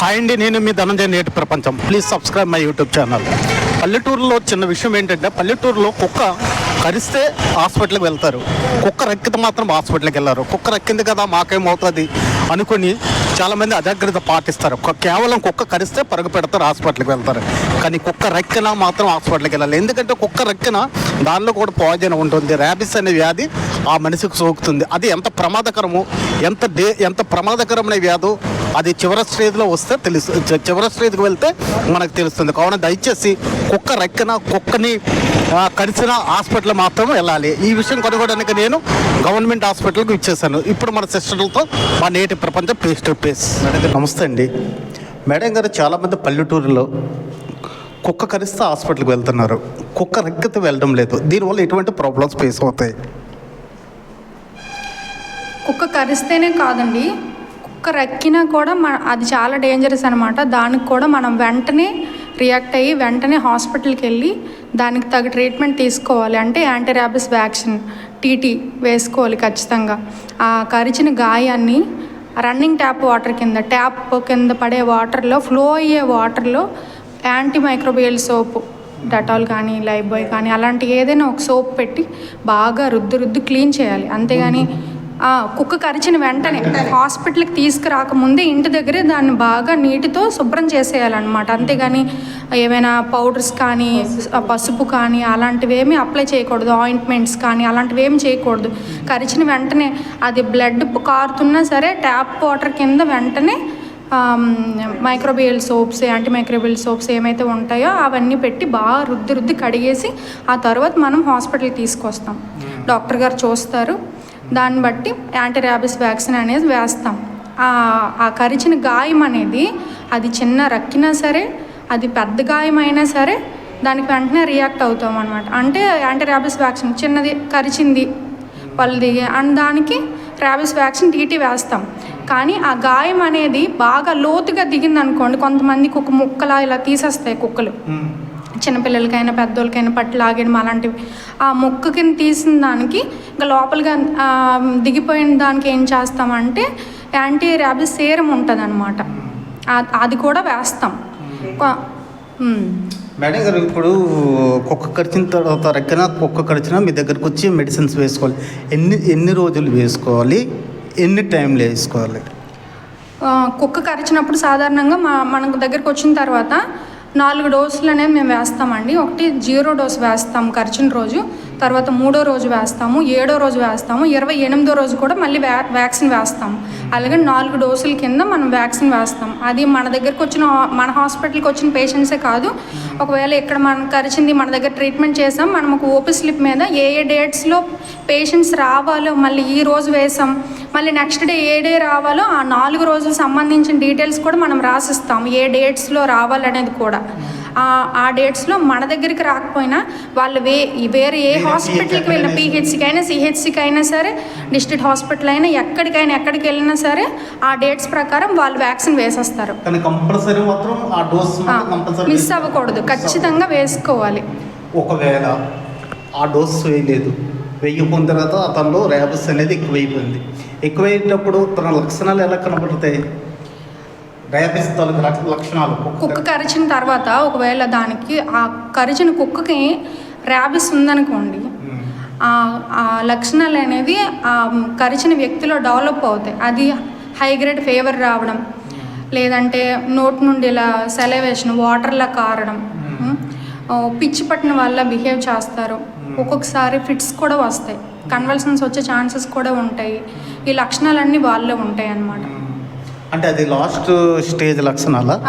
Hi అండి నేను మీ ధనంజయ నేటి ప్రపంచం. Please subscribe my YouTube channel పల్లెటూరులో చిన్న విషయం ఏంటంటే పల్లెటూరులో కుక్క కరిస్తే హాస్పిటల్కి వెళ్తారు. కుక్క రెక్కితే మాత్రం హాస్పిటల్కి వెళ్ళారు. కుక్క రెక్కింది కదా మాకేమవుతుంది అనుకుని చాలామంది అజాగ్రత్త పాటిస్తారు. కేవలం కుక్క కరిస్తే పరుగు పెడతారు హాస్పిటల్కి వెళ్తారు. కానీ కుక్క రెక్కినా మాత్రం హాస్పిటల్కి వెళ్ళాలి ఎందుకంటే కుక్క రెక్కిన దానిలో కూడా పాయిజన్ ఉంటుంది. ర్యాబిస్ అనే వ్యాధి ఆ మనిషికి సోకుతుంది. అది ఎంత ప్రమాదకరము ఎంత డే ఎంత ప్రమాదకరమైన వ్యాధో అది చివరి స్టేజ్లో వస్తే తెలుసు చివరి స్టేజ్కి వెళ్తే మనకు తెలుస్తుంది. కావున దయచేసి కుక్క రెక్కన కుక్కని ఆ, కరిచిన హాస్పిటల్ మాత్రం వెళ్ళాలి. ఈ విషయం కనుగొనడానికి నేను గవర్నమెంట్ హాస్పిటల్కి ఇచ్చేసాను ఇప్పుడు మన సిస్టర్లతో మా నేటి ప్రపంచం ఫేస్ టు గారు నమస్తే అండి. మేడం గారు చాలామంది పల్లెటూరులో కుక్క కరిస్తే హాస్పిటల్కి వెళ్తున్నారు. కుక్క రెక్కతో వెళ్ళడం లేదు. దీనివల్ల ఎటువంటి ప్రాబ్లమ్స్ ఫేస్ అవుతాయి? కుక్క కరిస్తేనే కాదండి ఒక్క రెక్కినా కూడా మన అది చాలా డేంజరస్ అనమాట దానికి కూడా మనం వెంటనే రియాక్ట్ అయ్యి వెంటనే హాస్పిటల్కి వెళ్ళి దానికి తగ్గ ట్రీట్మెంట్ తీసుకోవాలి. అంటే యాంటీ ర్యాబిస్ వ్యాక్సిన్ టీటీ వేసుకోవాలి ఖచ్చితంగా. ఆ కరిచిన గాయాన్ని రన్నింగ్ ట్యాప్ వాటర్ కింద ట్యాప్ కింద పడే వాటర్లో ఫ్లో అయ్యే వాటర్లో యాంటీ మైక్రోబియల్ సోప్ డటాల్ కానీ లైఫ్ బాయ్ కానీ అలాంటి ఏదైనా ఒక సోప్ పెట్టి బాగా రుద్దు రుద్దు క్లీన్ చేయాలి. అంతేగాని కుక్క కరిచిన వెంటనే హాస్పిటల్కి తీసుకురాకముందే ఇంటి దగ్గరే దాన్ని బాగా నీటితో శుభ్రం చేసేయాలన్నమాట. అంతేగాని ఏమైనా పౌడర్స్ కానీ పసుపు కానీ అలాంటివి ఏమీ అప్లై చేయకూడదు. ఆయింట్మెంట్స్ కానీ అలాంటివి ఏమి చేయకూడదు. కరిచిన వెంటనే అది బ్లడ్ కారుతున్నా సరే ట్యాప్ వాటర్ కింద వెంటనే microbial soaps anti microbial soaps ఏమైతే ఉంటాయో అవన్నీ పెట్టి బాగా రుద్ది రుద్ది కడిగేసి ఆ తర్వాత మనం హాస్పిటల్కి తీసుకొస్తాం. డాక్టర్ గారు చూస్తారు. దాన్ని బట్టి యాంటీ ర్యాబిస్ వ్యాక్సిన్ అనేది వేస్తాం. ఆ- కరిచిన గాయం అనేది అది చిన్న రక్కినా సరే అది పెద్ద గాయం అయినా సరే దానికి వెంటనే రియాక్ట్ అవుతాం అనమాట అంటే యాంటీ ర్యాబిస్ వ్యాక్సిన్ చిన్నది కరిచింది పళ్ళు దిగి అండ్ దానికి ర్యాబిస్ వ్యాక్సిన్ టీటీ వేస్తాం. కానీ ఆ గాయం అనేది బాగా లోతుగా దిగింది అనుకోండి కొంతమందికి ఒక ముక్కలా ఇలా తీసేస్తాయి కుక్కలు. చిన్నపిల్లలకైనా పెద్దోళ్ళకైనా పట్టు లాగడం అలాంటివి. ఆ ముక్క కింద తీసిన దానికి ఇంకా లోపలిగా దిగిపోయిన దానికి ఏం చేస్తామంటే యాంటీ ర్యాబిస్ సేరం ఉంటుంది అనమాట అది కూడా వేస్తాం. మేడం గారు ఇప్పుడు కుక్క కరిచిన తర్వాత రెక్కన కుక్క కరిచినా మీ దగ్గరకు వచ్చి మెడిసిన్స్ వేసుకోవాలి. ఎన్ని ఎన్ని రోజులు వేసుకోవాలి? ఎన్ని టైంలో వేసుకోవాలి? కుక్క కరిచినప్పుడు సాధారణంగా మా మన దగ్గరికి వచ్చిన తర్వాత నాలుగు డోసులు అనేవి మేము వేస్తామండి. ఒకటి జీరో డోస్ వేస్తాం కరిచిన రోజు తర్వాత మూడో రోజు వేస్తాము ఏడో రోజు వేస్తాము ఇరవై ఎనిమిదో రోజు కూడా మళ్ళీ వ్యా వ్యాక్సిన్ వేస్తాము. అలాగే నాలుగు డోసుల కింద మనం వ్యాక్సిన్ వేస్తాం. అది మన దగ్గరకు వచ్చిన మన హాస్పిటల్కి వచ్చిన పేషెంట్సే కాదు. ఒకవేళ ఇక్కడ మనం కరిచింది మన దగ్గర ట్రీట్మెంట్ చేసాం మనం ఒక ఓపీ స్లిప్ మీద ఏ ఏ డేట్స్లో పేషెంట్స్ రావాలో మళ్ళీ ఈ రోజు వేసాం మళ్ళీ నెక్స్ట్ డే ఏ డే రావాలో ఆ నాలుగు రోజులకు సంబంధించిన డీటెయిల్స్ కూడా మనం రాసిస్తాం ఏ డేట్స్లో రావాలనేది కూడా. ఆ- ఆ డేట్స్లో మన దగ్గరికి రాకపోయినా వాళ్ళు వే వేరే ఏ హాస్పిటల్కి వెళ్ళిన పిహెచ్సికి అయినా సిహెచ్సికి అయినా సరే డిస్ట్రిక్ట్ హాస్పిటల్ అయినా ఎక్కడికైనా ఎక్కడికి వెళ్ళినా సరే ఆ డేట్స్ ప్రకారం వాళ్ళు వ్యాక్సిన్ వేసేస్తారు. మిస్ అవ్వకూడదు. ఖచ్చితంగా వేసుకోవాలి. ఒకవేళ ఆ డోస్ వేయలేదు. వెయ్యిపోయిన తర్వాత అతనిలో ర్యాబిస్ అనేది ఎక్కువైపోయింది. ఎక్కువైనప్పుడు తన లక్షణాలు ఎలా కనబడతాయి? తాలూకు లక్షణాలు. కుక్క కరిచిన తర్వాత ఒకవేళ దానికి ఆ కరిచిన కుక్కకి ర్యాబిస్ ఉందనుకోండి. ఆ ఆ లక్షణాలు అనేవి ఆ కరిచిన వ్యక్తిలో డెవలప్ అవుతాయి. అది హై గ్రేడ్ ఫీవర్ రావడం లేదంటే నోటి నుండి ఇలా సెలవేషన్ వాటర్లా కారడం ఓ పిచ్చి పట్టిన వల్ల బిహేవ్ చేస్తారు. ఒక్కొక్కసారి ఫిట్స్ కూడా వస్తాయి. కన్వల్సన్స్ వచ్చే ఛాన్సెస్ కూడా ఉంటాయి. ఈ లక్షణాలన్నీ వాళ్ళలో ఉంటాయి అన్నమాట అంటే అది లాస్ట్ స్టేజ్ లక్షణాల?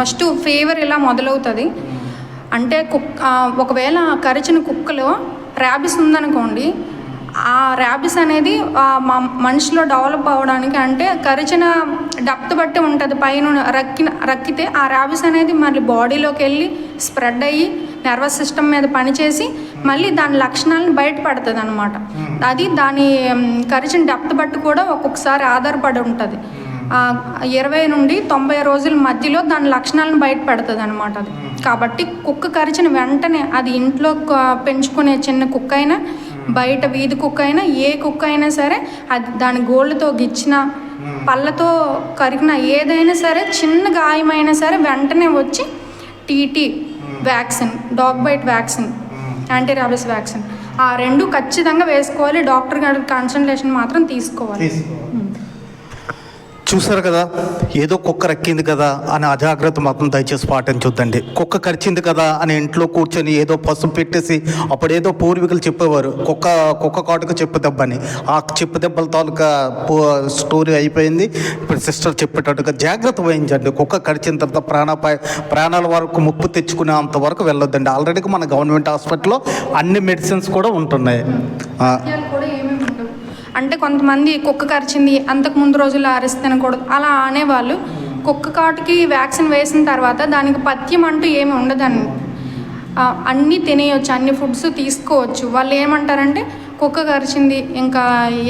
ఫస్ట్ ఫీవర్ ఇలా మొదలవుతుంది. అంటే కుక్ ఒకవేళ కరిచిన కుక్కలో ర్యాబిస్ ఉందనుకోండి ఆ ర్యాబిస్ అనేది మ- మనిషిలో డెవలప్ అవ్వడానికి అంటే కరిచిన డెప్త్ బట్టి ఉంటుంది. పైన రక్కిన రక్కితే ఆ ర్యాబిస్ అనేది మళ్ళీ బాడీలోకి వెళ్ళి స్ప్రెడ్ అయ్యి నర్వస్ సిస్టమ్ మీద పనిచేసి మళ్ళీ దాని లక్షణాలను బయటపడుతుంది అనమాట అది దాని కరిచిన డెప్త్ బట్టి కూడా ఒక్కొక్కసారి ఆధారపడి ఉంటుంది. ఇరవై నుండి తొంభై రోజుల మధ్యలో దాని లక్షణాలను బయట పెడుతుంది అనమాట అది. కాబట్టి కుక్క కరిచిన వెంటనే అది ఇంట్లో పెంచుకునే చిన్న కుక్క అయినా బయట వీధి కుక్క అయినా ఏ కుక్క అయినా సరే అది దాని గోళ్ళతో గిచ్చినా పళ్ళతో కరిగిన ఏదైనా సరే చిన్న గాయమైనా సరే వెంటనే వచ్చి TT vaccine dog bite vaccine anti rabies vaccine. ఆ రెండు ఖచ్చితంగా వేసుకోవాలి. డాక్టర్ గారి కన్సల్టేషన్ మాత్రం తీసుకోవాలి. చూసారు కదా? ఏదో కుక్క రక్కింది కదా అని అజాగ్రత్త మాత్రం దయచేసి పాటించొద్దండి. కుక్క కరిచింది కదా అని ఇంట్లో కూర్చొని ఏదో పసుపు పెట్టేసి అప్పుడేదో పూర్వీకులు చెప్పేవారు. కుక్క కుక్క కాటుకు చెప్పు దెబ్బని. ఆ చెప్పు దెబ్బల తాలూకా పో- స్టోరీ అయిపోయింది. ఇప్పుడు సిస్టర్ చెప్పేటట్టుగా జాగ్రత్త వహించండి. కుక్క కరిచిన తర్వాత ప్రాణాపాయ ప్రాణాల వరకు ముప్పు తెచ్చుకునే అంతవరకు వెళ్ళొద్దండి. ఆల్రెడీ మన గవర్నమెంట్ హాస్పిటల్లో అన్ని మెడిసిన్స్ కూడా ఉంటున్నాయి ఆ, పథ్యాలు కూడా ఏమేమి ఉండవు అంటే కొంతమంది కుక్క కరిచింది అంతకు ముందు రోజుల్లో అరెస్ట్ తినకూడదు. అలా అనేవాళ్ళు కుక్క కాటుకి వ్యాక్సిన్ వేసిన తర్వాత దానికి పథ్యం అంటూ ఏమి ఉండదండి. అన్నీ తినేయొచ్చు అన్ని ఫుడ్స్ తీసుకోవచ్చు. వాళ్ళు ఏమంటారంటే కుక్క కరిచింది ఇంకా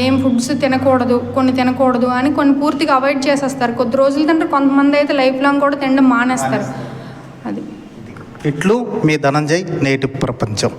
ఏం ఫుడ్స్ తినకూడదు కొన్ని తినకూడదు అని కొన్ని పూర్తిగా అవాయిడ్ చేసేస్తారు. కొద్ది రోజులు తింటారు కొంతమంది అయితే లైఫ్ లాంగ్ కూడా తినడం మానేస్తారు. అది. ఇట్లు మీ ధనంజయ్ నేటి ప్రపంచం.